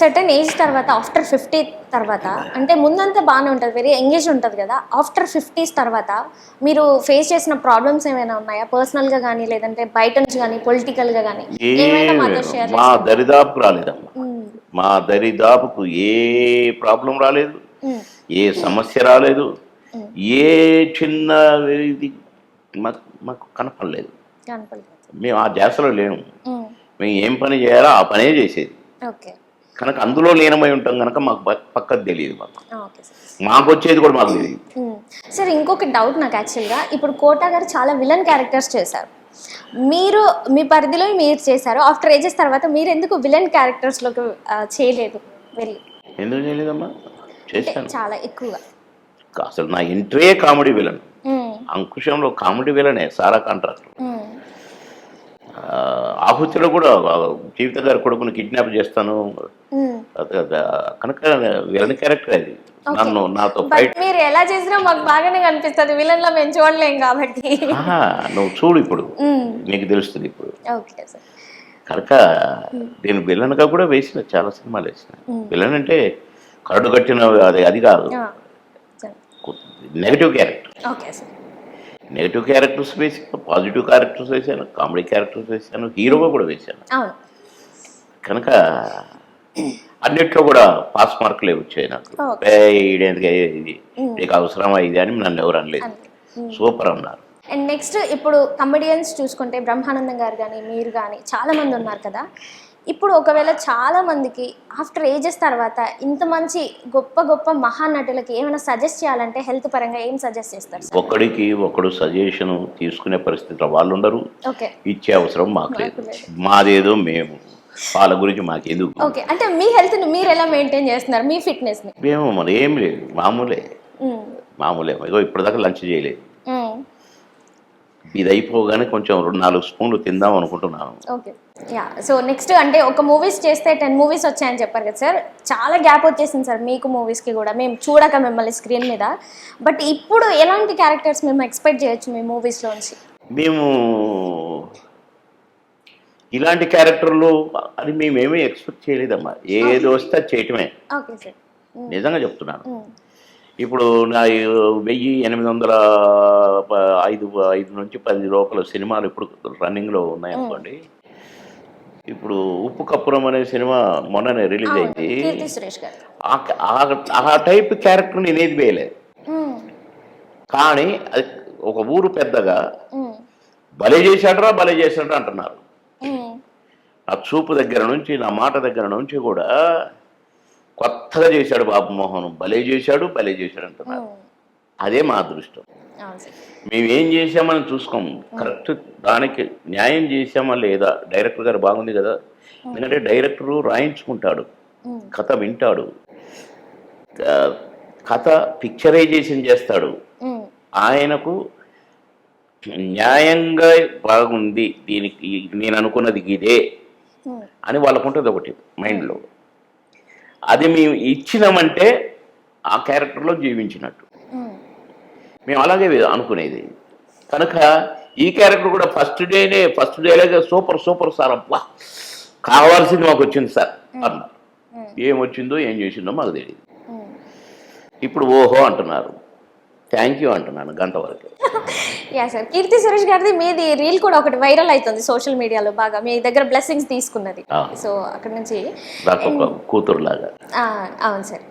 Certain age తర్వాత after fifty తర్వాత అంటే ముందంతా బాగానే ఉంటుంది వెరీ ఎంగేజ్ ఉంటుంది కదా. ఆఫ్టర్ ఫిఫ్టీస్ తర్వాత మీరు ఫేస్ చేసిన ప్రాబ్లమ్స్ ఏమైనా ఉన్నాయా? పర్సనల్గా కానీ లేదంటే బయట నుంచి కానీ పొలిటికల్గా కానీ ఏమైనా మాతో షేర్ మా దరిదాపుకు రాలేదమ్మా. మా దరిదాపుకు ఏ ప్రాబ్లం రాలేదు. ఏ సమస్య రాలేదు. ఏ చిన్న ఇది మాకు మాకు కనపడలేదు. మేము ఆ ధ్యాసలో లేము. మేము ఏం పని చేయాలో ఆ పనే చేసేది. ఓకే. కనుక అందులో లీనమై ఉంటాం కనుక మాకు ప- పక్కకు తెలియదు మాకు. మాకు వచ్చేది కూడా మాకు తెలియదు. సార్ ఇంకొక డౌట్ నాకు యాక్చువల్గా. ఇప్పుడు కోటా గారు చాలా విలన్ క్యారెక్టర్స్ చేశారు. మీరు మీ పరిధిలో మీరు చేశారు. ఆఫ్టర్ ఏజెస్ తర్వాత మీరు ఎందుకు విలన్ క్యారెక్టర్స్లోకి చేయలేదు? వెళ్ళి. ఎందుకు చేయలేదమ్మా? చేశాను. చాలా ఎక్కువగా. అసలు నా ఇంట్రే కామెడీ విలన్. అంకుశంలో కామెడీ విలనే సారా. ఆ, ఆహుతిలో కూడా జీవిత గారి కొడుకుని కిడ్నాప్ చేస్తాను. కనుక విలన్ క్యారెక్టర్ అది. నన్ను నాతో మీరు ఎలా చేసినా మాకు బాగానే కనిపిస్తుంది. విలన్లో మేము చూడలేం కాబట్టి. నువ్వు చూడు ఇప్పుడు. నీకు తెలుస్తుంది ఇప్పుడు. కనుక నేను విలన్గా కూడా వేసిన చాలా సినిమాలు వేసిన. విలన్ అంటే కరడు కట్టిన అది అది కాదు. Negative character. Okay sir. Negative characters వేసాను పాజిటివ్ క్యారెక్టర్స్ వేసాను కామెడీ క్యారెక్టర్స్ వేసాను హీరోగా కూడా వేశాను. కనుక అన్నిట్లో కూడా పాస్ మార్కులే వచ్చాయి నాకు. ఇది నీకు అవసరమా ఇది అని నన్ను ఎవరు అనలేదు. సూపర్ అన్నారు. అండ్ నెక్స్ట్ ఇప్పుడు కమెడియన్స్ చూసుకుంటే బ్రహ్మానందం గారు కానీ మీరు కానీ చాలా మంది ఉన్నారు కదా. ఇప్పుడు ఒకవేళ చాలా మందికి ఆఫ్టర్ ఏజెస్ తర్వాత ఇంత మంచి గొప్ప గొప్ప మహానటులకి ఏమైనా సజెస్ట్ చేయాలంటే హెల్త్ పరంగా ఏం సజెస్ట్ చేస్తారు ఒకడికి ఒకడు సజెషన్ తీసుకునే పరిస్థితిలో వాళ్ళు ఉండరు ఓకే. ఇచ్చే అవసరం మాకు లేదు. మాదేదో మేము వాళ్ళ గురించి మాకెందుకు ఓకే. అంటే మీ హెల్త్ని మీరు ఎలా మెయింటైన్ చేస్తున్నారు? మీ ఫిట్నెస్ని? మేము మరి ఏం లేదు. మామూలే. మామూలే. ఇగో ఇప్పటిదాకా లంచ్ చేయలేదు. ఇది అయిపోగానే కొంచెం రెండు నాలుగు స్పూన్లు తిందాం అనుకుంటున్నాను. ఓకే. యా. సో నెక్స్ట్ అంటే ఒక మూవీస్ చేస్తే టెన్ మూవీస్ వచ్చాయని చెప్పారు కదా సార్. చాలా గ్యాప్ వచ్చేసింది సార్ మీకు మూవీస్కి కూడా. మేము చూడక మిమ్మల్ని స్క్రీన్ మీద. బట్ ఇప్పుడు ఎలాంటి క్యారెక్టర్స్ మేము ఎక్స్పెక్ట్ చేయొచ్చు మీ మూవీస్లోంచి మేము ఇలాంటి క్యారెక్టర్లు అని మేమేమీ ఎక్స్పెక్ట్ చేయలేదమ్మా. ఏది వస్తే చేయటమే. నిజంగా చెప్తున్నాను. ఇప్పుడు నా వెయ్యి ఎనిమిది వందల ఐదు ఐదు నుంచి పది లోపల సినిమాలు ఇప్పుడు రన్నింగ్లో ఉన్నాయనుకోండి ఇప్పుడు ఉప్పు కప్పురం అనే సినిమా మొన్ననే రిలీజ్ అయింది ఆ- టైప్ క్యారెక్టర్ నేను ఏది వేయలేదు. కానీ అది ఒక ఊరు పెద్దగా. భలే చేశాడరా భలే చేశాడు అంటున్నారు. నా చూపు దగ్గర నుంచి నా మాట దగ్గర నుంచి కూడా కొత్తగా చేశాడు బాబు మోహన్. భలే చేశాడు భలే చేశాడు అంటున్నారు. అదే మా అదృష్టం. మేము ఏం చేసామని చూసుకోము కరెక్ట్ దానికి న్యాయం చేసామా లేదా? డైరెక్టర్ గారు బాగుంది కదా. ఎందుకంటే డైరెక్టరు రాయించుకుంటాడు. కథ వింటాడు. కథ పిక్చరైజేషన్ చేస్తాడు. ఆయనకు న్యాయంగా బాగుంది. దీనికి నేను అనుకున్నది ఇదే. అని వాళ్ళకు ఉంటుంది ఒకటి మైండ్లో. అది మేము ఇచ్చినామంటే ఆ క్యారెక్టర్లో జీవించినట్టు. మ్మ్. అలాగే అనుకునేది. కనుక ఈ క్యారెక్టర్ కూడా ఫస్ట్ డేనే ఫస్ట్ డేలాగే సూపర్ సూపర్ సార్. అబ్బా కావాల్సింది మాకు వచ్చింది సార్. అన్నారు ఏం వచ్చిందో ఏం చేసిందో మాకు తెలియదు. ఇప్పుడు ఓహో అంటున్నారు. థ్యాంక్ యూ అంటున్నాను గంట వరకు. యా సార్ కీర్తి సురేష్ గారిది మీది రీల్ కూడా ఒకటి వైరల్ అవుతుంది సోషల్ మీడియాలో బాగా. మీ దగ్గర బ్లెస్సింగ్స్ తీసుకున్నది. సో అక్కడ నుంచి కూతురులాగా. అవును సార్